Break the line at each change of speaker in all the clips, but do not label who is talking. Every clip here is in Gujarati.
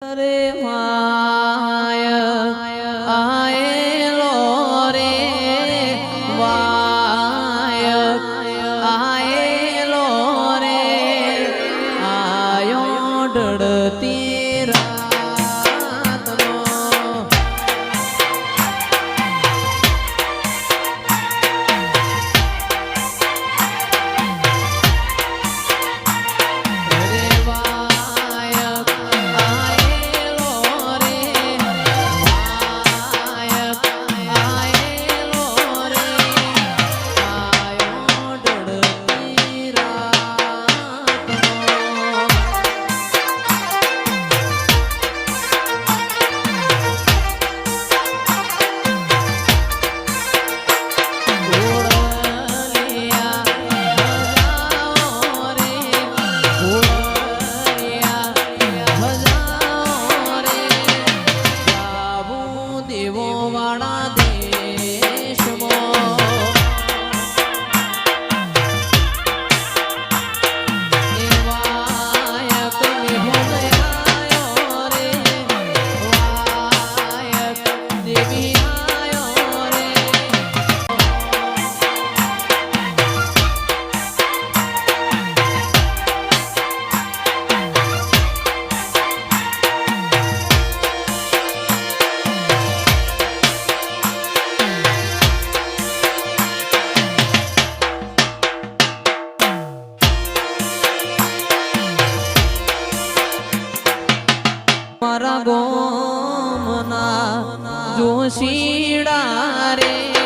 Hare શીડા રે.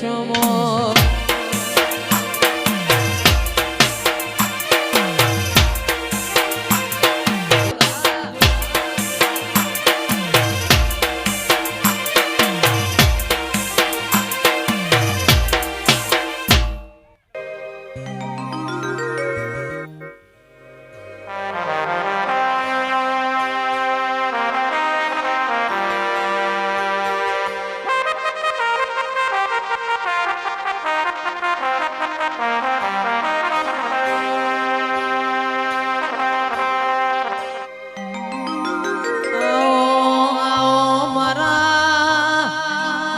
সময়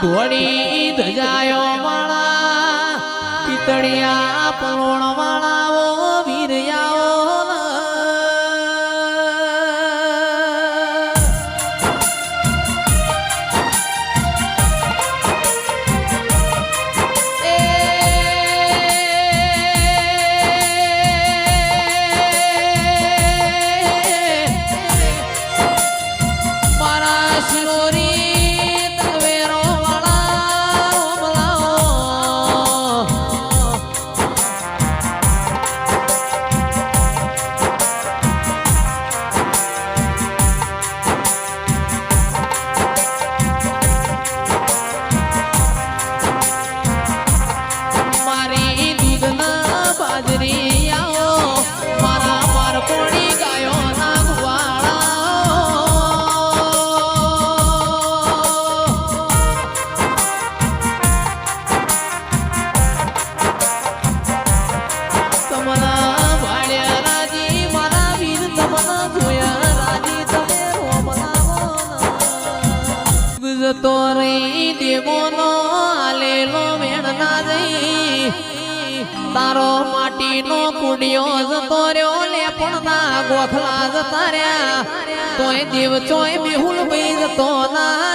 ઢોળી ધજાયો માળા પિતળિયા પરોણ વાળાઓ વીર્યા તારો માટીનો કુડિયો જતો રહ્યો લે, પણ ના ગોખલા જતા તોય દેવ ચોય મેહુલ ભાઈ જતો ના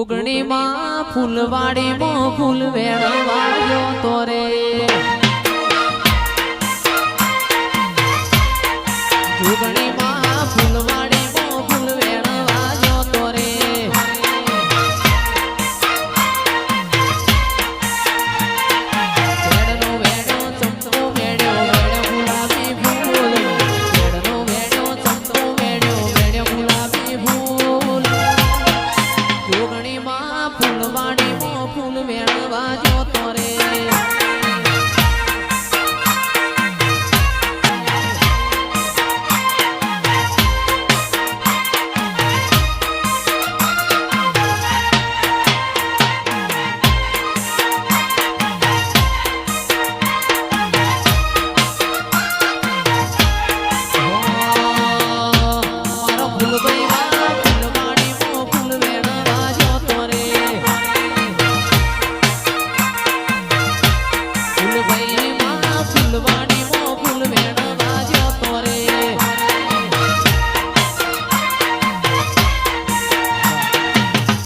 જોગણીમાં ફૂલવાડીમાં ફૂલ વેણવાયો તો રે. Radio.